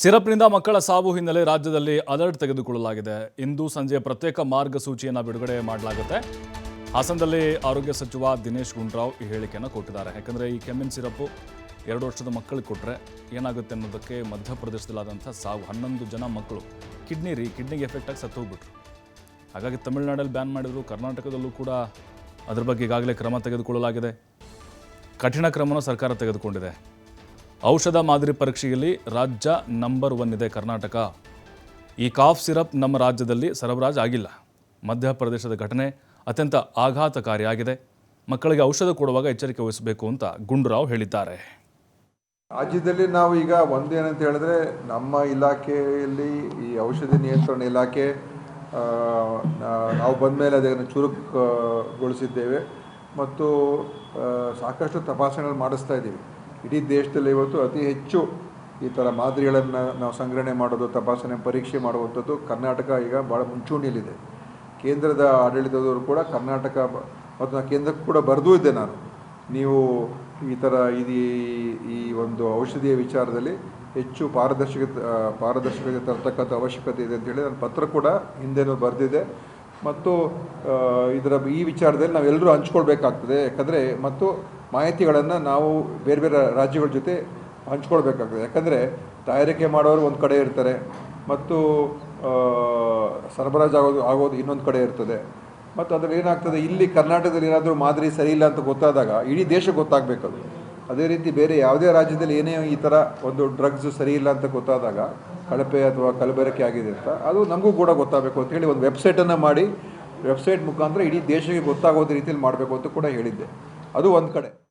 ಸಿರಪ್ನಿಂದ ಮಕ್ಕಳ ಸಾವು ಹಿನ್ನೆಲೆ ರಾಜ್ಯದಲ್ಲಿ ಅಲರ್ಟ್ ತೆಗೆದುಕೊಳ್ಳಲಾಗಿದೆ. ಇಂದು ಸಂಜೆ ಪ್ರತ್ಯೇಕ ಮಾರ್ಗಸೂಚಿಯನ್ನು ಬಿಡುಗಡೆ ಮಾಡಲಾಗುತ್ತೆ. ಹಾಸನದಲ್ಲಿ ಆರೋಗ್ಯ ಸಚಿವ ದಿನೇಶ್ ಗುಂಡ್ರಾವ್ ಈ ಹೇಳಿಕೆಯನ್ನು ಕೊಟ್ಟಿದ್ದಾರೆ. ಯಾಕಂದರೆ ಈ ಕೆಮ್ಮಿನ ಸಿರಪ್ಪು ಎರಡು ವರ್ಷದ ಮಕ್ಕಳಿಗೆ ಕೊಟ್ಟರೆ ಏನಾಗುತ್ತೆ ಅನ್ನೋದಕ್ಕೆ ಮಧ್ಯಪ್ರದೇಶದಲ್ಲಾದಂಥ ಸಾವು, ಹನ್ನೊಂದು ಜನ ಮಕ್ಕಳು ಕಿಡ್ನಿ ರೀ ಕಿಡ್ನಿಗೆ ಎಫೆಕ್ಟ್ ಆಗಿ ಸತ್ತು ಹೋಗ್ಬಿಟ್ರು. ಹಾಗಾಗಿ ತಮಿಳುನಾಡಲ್ಲಿ ಬ್ಯಾನ್ ಮಾಡಿದ್ರು, ಕರ್ನಾಟಕದಲ್ಲೂ ಕೂಡ ಅದ್ರ ಬಗ್ಗೆ ಈಗಾಗಲೇ ಕ್ರಮ ತೆಗೆದುಕೊಳ್ಳಲಾಗಿದೆ. ಕಠಿಣ ಕ್ರಮವನ್ನು ಸರ್ಕಾರ ತೆಗೆದುಕೊಂಡಿದೆ. ಔಷಧ ಮಾದರಿ ಪರೀಕ್ಷೆಯಲ್ಲಿ ರಾಜ್ಯ ನಂಬರ್ ಒನ್ ಇದೆ ಕರ್ನಾಟಕ. ಈ ಕಾಫ್ ಸಿರಪ್ ನಮ್ಮ ರಾಜ್ಯದಲ್ಲಿ ಸರಬರಾಜು ಆಗಿಲ್ಲ. ಮಧ್ಯಪ್ರದೇಶದ ಘಟನೆ ಅತ್ಯಂತ ಆಘಾತಕಾರಿಯಾಗಿದೆ. ಮಕ್ಕಳಿಗೆ ಔಷಧ ಕೊಡುವಾಗ ಎಚ್ಚರಿಕೆ ವಹಿಸಬೇಕು ಅಂತ ಗುಂಡೂರಾವ್ ಹೇಳಿದ್ದಾರೆ. ರಾಜ್ಯದಲ್ಲಿ ನಾವು ಈಗ ಒಂದೇನಂತ ಹೇಳಿದ್ರೆ ನಮ್ಮ ಇಲಾಖೆಯಲ್ಲಿ ಈ ಔಷಧಿ ನಿಯಂತ್ರಣ ಇಲಾಖೆ ನಾವು ಬಂದ ಮೇಲೆ ಅದನ್ನು ಚುರುಕುಗೊಳಿಸಿದ್ದೇವೆ. ಮತ್ತು ಸಾಕಷ್ಟು ತಪಾಸಣೆಗಳು ಮಾಡಿಸ್ತಾ ಇದ್ದೀವಿ. ಇಡೀ ದೇಶದಲ್ಲಿ ಇವತ್ತು ಅತಿ ಹೆಚ್ಚು ಈ ಥರ ಮಾದರಿಗಳನ್ನು ನಾವು ಸಂಗ್ರಹಣೆ ಮಾಡೋದು, ತಪಾಸಣೆ, ಪರೀಕ್ಷೆ ಮಾಡುವಂಥದ್ದು ಕರ್ನಾಟಕ ಈಗ ಭಾಳ ಮುಂಚೂಣಿಯಲ್ಲಿದೆ. ಕೇಂದ್ರದ ಆಡಳಿತದವರು ಕೂಡ ಕರ್ನಾಟಕ ಮತ್ತು ನಾನು ಕೇಂದ್ರಕ್ಕೆ ಕೂಡ ಬರೆದೂ ಇದ್ದೆ ನಾನು. ನೀವು ಈ ಥರ ಇದು ಈ ಒಂದು ಔಷಧಿಯ ವಿಚಾರದಲ್ಲಿ ಹೆಚ್ಚು ಪಾರದರ್ಶಕತೆ ಪಾರದರ್ಶಕತೆ ತರ್ತಕ್ಕಂಥ ಅವಶ್ಯಕತೆ ಇದೆ ಅಂತೇಳಿ ನಾನು ಪತ್ರ ಕೂಡ ಹಿಂದೆನೂ ಬರೆದಿದೆ ಮತ್ತು ಇದರ ಈ ವಿಚಾರದಲ್ಲಿ ನಾವೆಲ್ಲರೂ ಹಂಚ್ಕೊಳ್ಬೇಕಾಗ್ತದೆ. ಯಾಕಂದರೆ, ಮತ್ತು ಮಾಹಿತಿಗಳನ್ನು ನಾವು ಬೇರೆ ಬೇರೆ ರಾಜ್ಯಗಳ ಜೊತೆ ಹಂಚ್ಕೊಳ್ಬೇಕಾಗ್ತದೆ. ಯಾಕಂದರೆ ತಯಾರಿಕೆ ಮಾಡೋರು ಒಂದು ಕಡೆ ಇರ್ತಾರೆ, ಮತ್ತು ಸರಬರಾಜು ಆಗೋದು ಆಗೋದು ಇನ್ನೊಂದು ಕಡೆ ಇರ್ತದೆ. ಮತ್ತು ಅದರಲ್ಲಿ ಏನಾಗ್ತದೆ, ಇಲ್ಲಿ ಕರ್ನಾಟಕದಲ್ಲಿ ಏನಾದರೂ ಮಾದರಿ ಸರಿ ಇಲ್ಲ ಅಂತ ಗೊತ್ತಾದಾಗ, ಇಡೀ ದೇಶಕ್ಕೆ ಗೊತ್ತಾಗಬೇಕದು. ಅದೇ ರೀತಿ ಬೇರೆ ಯಾವುದೇ ರಾಜ್ಯದಲ್ಲಿ ಏನೇ ಈ ಥರ ಒಂದು ಡ್ರಗ್ಸ್ ಸರಿ ಇಲ್ಲ ಅಂತ ಗೊತ್ತಾದಾಗ, ಕಳಪೆ ಅಥವಾ ಕಲಬೆರಕೆ ಆಗಿದೆ ಅಂತ, ಅದು ನಮಗೂ ಕೂಡ ಗೊತ್ತಾಗಬೇಕು ಅಂತ ಹೇಳಿ ಒಂದು ವೆಬ್ಸೈಟನ್ನು ಮಾಡಿ, ವೆಬ್ಸೈಟ್ ಮುಖಾಂತರ ಇಡೀ ದೇಶಕ್ಕೆ ಗೊತ್ತಾಗೋದು ರೀತಿಯಲ್ಲಿ ಮಾಡಬೇಕು ಅಂತ ಕೂಡ ಹೇಳಿದ್ದೆ. ಅದು ಒಂದು ಕಡೆ.